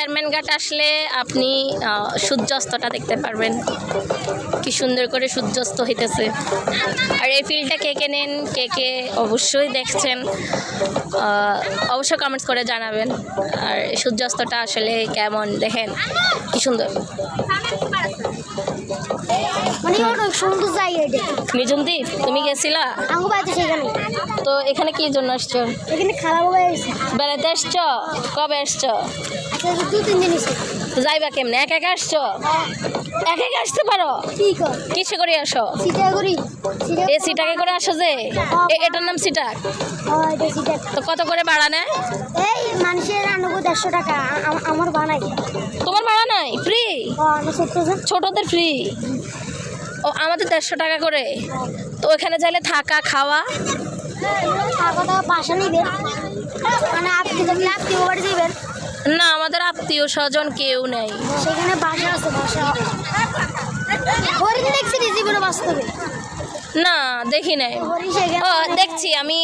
Chairman ঘাট আসলে আপনি সূর্যাস্তটা দেখতে পারবেন। কি সুন্দর করে সূর্যাস্ত হইতেছে। আর এই ফিল্ডটা কে কে নেন কে কে অবশ্যই দেখছেন অবশ্যই কমেন্টস করে জানাবেন। আর সূর্যাস্তটা আসলে কেমন দেখেন কি সুন্দর। মানে নিজমদীপ তুমি গেছিলা? তো এখানে কি জন্য আসছো? এখানে বেড়াতে আসছো? কবে আসছো? যাইবা কেমনে? একা একা আসছো? একা একা আসতে পারো? কিসে করে আসো? এ সিটাকে করে আসো যে? এটার নাম সিটাক। সিটা তো কত করে ভাড়া নেয়? এই মানুষের আনব দেড়শো টাকা আমার বানাই তোমার ভাড়া নাই? ফ্রি ছোটদের ফ্রি ও, আমাদের দেড়শো টাকা করে। তো ওখানে যাইলে থাকা, খাওয়া? টাকা বাসা নিবেন। মানে আপনি আত্মীয় বাড়ি যাবেন না আমাদের আত্মীয় স্বজন কেউ নেই। সেখানে বাসা আছে বাসা। হরিণ জীবনে বাস্তবে? না দেখি নাই। ও দেখছি আমি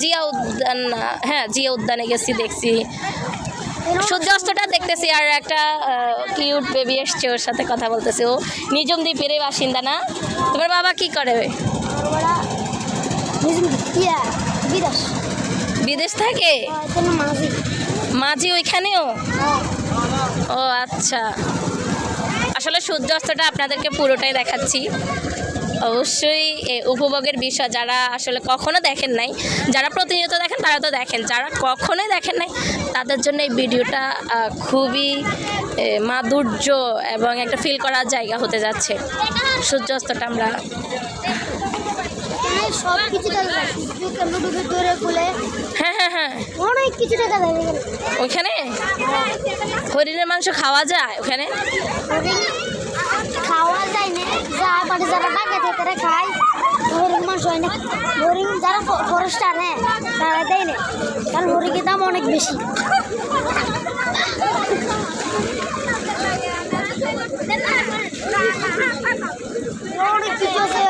জিয়া উদ্যান হ্যাঁ জিয়া উদ্যানে গেছি দেখছি। সূর্যাস্তটা দেখতেছি আর একটা কিউট বেবি এসছে ওর সাথে কথা বলতেছে। ও নিজম দ্বীপের বাসিন্দা না? তোমার বাবা কি করে? বিদেশ। থাকে? মাঝি ওইখানেও? ও আচ্ছা। আসলে সূর্যাস্তটা আপনাদেরকে পুরোটাই দেখাচ্ছি। অবশ্যই উপভোগের বিষয়, যারা আসলে কখনো দেখেন নাই, যারা প্রতিনিয়ত দেখেন তারা তো দেখেন, যারা কখনোই দেখেন নাই, তাদের জন্য এই ভিডিওটা খুবই মাধুর্য এবং একটা ফিল করার জায়গা হতে যাচ্ছে। সূর্যাস্তটা আমরা এখানে সব কিছু দেখা যায় ধরে খুলে হ্যাঁ হ্যাঁ হ্যাঁ। অনেক কিছু এখানে। হরিণের মাংস খাওয়া যায় ওখানে? খাওয়া যায় না যা বাড়ি যারা তারা খায়। হরিণ মাংস হয় না। হরিণ যারা তারা দেয় না। কারণ হরিণের দাম অনেক বেশি। অনেক কিছু আছে।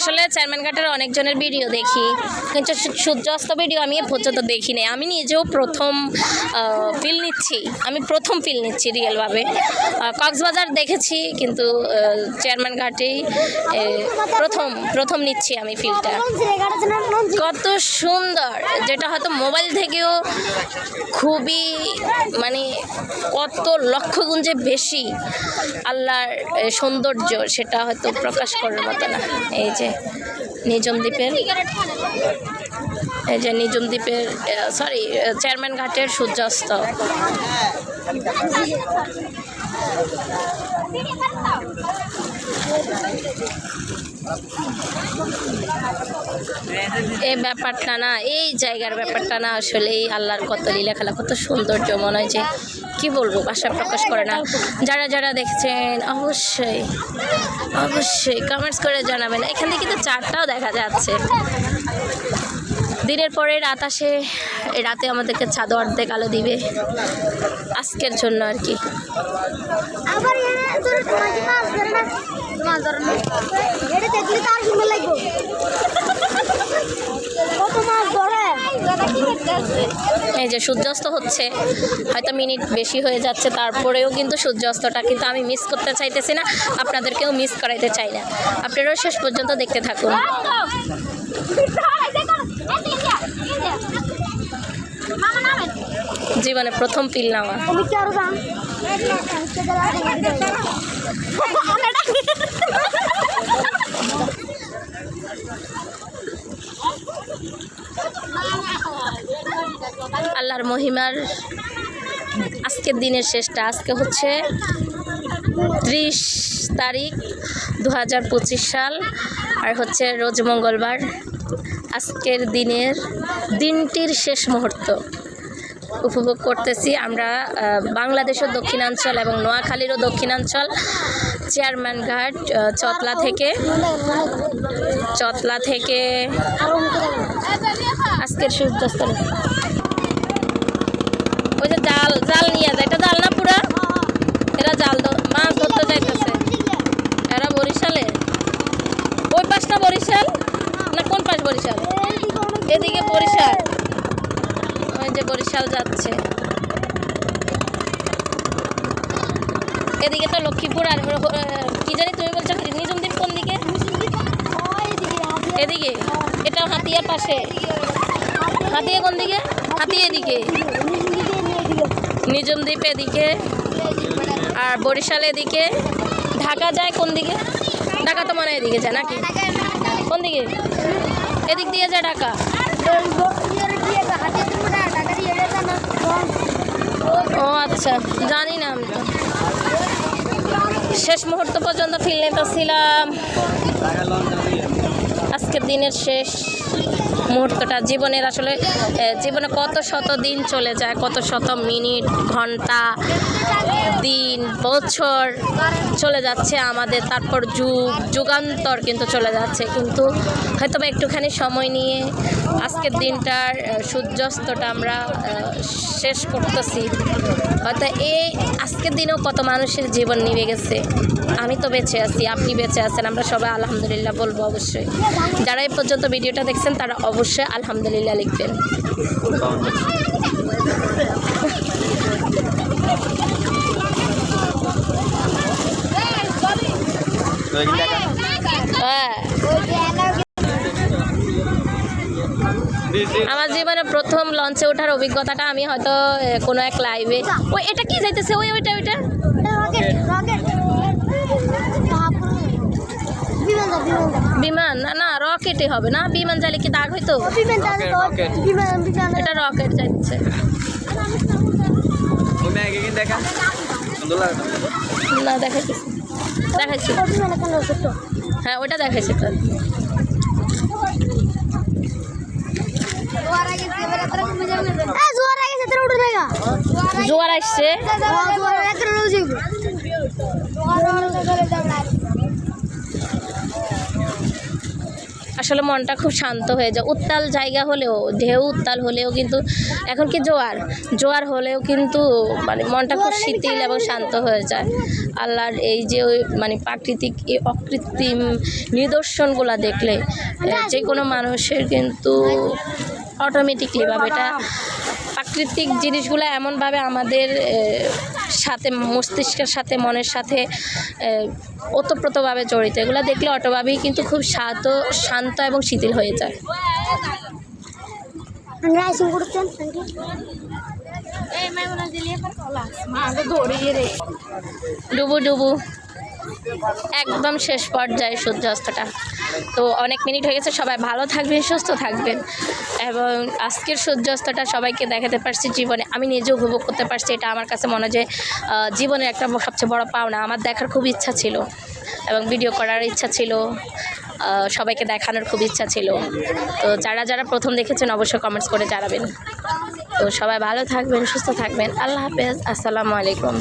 আসলে চেয়ারম্যান ঘাটের অনেকজনের ভিডিও দেখি। কিন্তু সূর্যাস্ত ভিডিও আমি পর্যন্ত দেখি নাই আমি নিজেও প্রথম ফিল নিচ্ছি। আমি প্রথম ফিল নিচ্ছি রিয়েলভাবে কক্সবাজার দেখেছি, কিন্তু চেয়ারম্যান ঘাটেই প্রথম প্রথম নিচ্ছি আমি ফিলটা কত সুন্দর! যেটা হয়তো মোবাইল থেকেও খুবই মানে কত লক্ষ গুঞ্জে বেশি আল্লাহর সৌন্দর্য, সেটা হয়তো প্রকাশ করার মতো না। এই যে নিজম দ্বীপের। এই যে নিজম দ্বীপের সরি চেয়ারম্যান ঘাটের সূর্যাস্ত। এই ব্যাপারটা না, এই জায়গার ব্যাপারটা না আসলে এই আল্লাহর কত লীলা খেলা কত সৌন্দর্য, মনে হয় যে কি বলব? ভাষা প্রকাশ করে না। যারা যারা দেখছেন, অবশ্যই অবশ্যই কমেন্টস করে জানাবেন। এখান থেকে কিন্তু চারটাও দেখা যাচ্ছে। দিনের পরে রাত আসে, রাতে আমাদেরকে ছাদ অর্ধেক আলো দিবে। আজকের জন্য আর কি আবার এখানে ধরে তোমার কি মাছ ধরে না মাছ ধরে না এটা দেখলে তো আর সুন্দর লাগবে কত মাছ ধরে এই যে সূর্যাস্ত হচ্ছে হয়তো মিনিট বেশি হয়ে যাচ্ছে তারপরেও কিন্তু সূর্যাস্তটা কিন্তু আমি মিস করতে চাইতেছি না আপনাদেরকেও মিস করাইতে চাই না। আপনারাও শেষ পর্যন্ত দেখতে থাকুন। জীবনে প্রথম পিল নেওয়া তুমি কি আরও গান আল্লাহর মহিমার আজকের দিনের শেষটা, আজকে হচ্ছে ত্রিশ তারিখ দু হাজার পঁচিশ সাল, আর হচ্ছে রোজ মঙ্গলবার আজকের দিনের দিনটির শেষ মুহূর্ত উপভোগ করতেছি আমরা বাংলাদেশের দক্ষিণাঞ্চল এবং নোয়াখালীরও দক্ষিণাঞ্চল চেয়ারম্যান ঘাট চতলা থেকে চতলা থেকে আজকের সূর্যাস্ত। নিয়ে যায়। এটা জাল না পুরা? এরা জাল মাছ ধরতে যাইতেছে। এরা বরিশালে? ওই পাশটা বরিশাল? না, কোন পাশ বরিশাল? এদিকে বরিশাল। ওই যে বরিশাল যাচ্ছে। এদিকে তো লক্ষ্মীপুর আর কি জানি তুমি বলছো নিজমদ্বীপ কোন দিকে? এদিকে? এটা হাতিয়ার পাশে। হাতিয়া কোন দিকে? হাতিয়া এদিকে। নিজম দ্বীপ এদিকে আর বরিশাল এদিকে। ঢাকা যায় কোন দিকে? ঢাকা তো মনে এদিকে যায় নাকি? কোন দিকে? এদিক দিয়ে যায় ঢাকা। ও আচ্ছা জানি না আমি তো। শেষ মুহূর্ত পর্যন্ত ফিল্মে তো ছিলাম। আজকের দিনের শেষ। মুহূর্তটা, জীবনের আসলে জীবনে কত শত দিন চলে যায়, কত শত মিনিট, ঘণ্টা, দিন, বছর চলে যাচ্ছে আমাদের, তারপর যুগ, যুগান্তর কিন্তু চলে যাচ্ছে। কিন্তু হয়তো বা একটুখানি সময় নিয়ে আজকের দিনটার সূর্যাস্তটা আমরা শেষ করতেছি। হয়তো এই আজকের দিনেও কত মানুষের জীবন নিভে গেছে। আমি তো বেঁচে আছি, আপনি বেঁচে আছেন, আমরা সবাই আলহামদুলিল্লাহ বলব অবশ্যই। যারা এই পর্যন্ত ভিডিওটা দেখছেন, তারা অবশ্যই আলহামদুলিল্লাহ লিখবেন। হ্যাঁ। আমার জীবনে প্রথম লঞ্চে ওঠার অভিজ্ঞতাটা আমি হয়তো কোনো এক লাইভে ওই, এটা কি যাইতেছে? ওই, ওইটা ওইটা। বিমান না না রকেটে হবে না? বিমান যাইলে কি দাগ হইতো? এটা রকেট যাচ্ছে। না দেখাইছি দেখাইছি। হ্যাঁ ওটা দেখাইছি তো জোয়ার আসছে। আসলে মনটা খুব শান্ত হয়ে যায়। উত্তাল জায়গা হলেও, ঢেউ উত্তাল হলেও কিন্তু, এখন কি জোয়ার? জোয়ার হলেও কিন্তু মানে মনটা খুব শীতল এবং শান্ত হয়ে যায়। আল্লাহর এই যে ওই মানে প্রাকৃতিক, এই অকৃত্রিম নিদর্শনগুলো দেখলে যে কোনো মানুষের কিন্তু অটোমেটিকলি ভাবে এটা প্রাকৃতিক জিনিসগুলো এমনভাবে আমাদের সাথে মস্তিষ্কের সাথে মনের সাথে ওতপ্রোতভাবে জড়িত। এগুলো দেখলে অটোভাবেই কিন্তু খুব শান্ত শান্ত এবং শিথিল হয়ে যায়। ডুবু ডুবু। একদম শেষ পর্যায়ে সূর্যাস্তটা। তো অনেক মিনিট হয়ে গেছে, সবাই ভালো থাকবেন, সুস্থ থাকবেন। এবং আজকের সূর্যাস্তটা সবাইকে দেখাতে পারছি জীবনে। আমি নিজে উপভোগ করতে পারছি, এটা আমার কাছে মনে হয় জীবনের একটা সবচেয়ে বড় পাওনা। আমার দেখার খুব ইচ্ছা ছিল এবং ভিডিও করার ইচ্ছা ছিল সবাইকে দেখানোর খুব ইচ্ছা ছিল। তো যারা যারা প্রথম দেখেছেন, অবশ্যই কমেন্টস করে জানাবেন। তো সবাই ভালো থাকবেন, সুস্থ থাকবেন। আল্লাহ হাফেজ, আসসালামু আলাইকুম।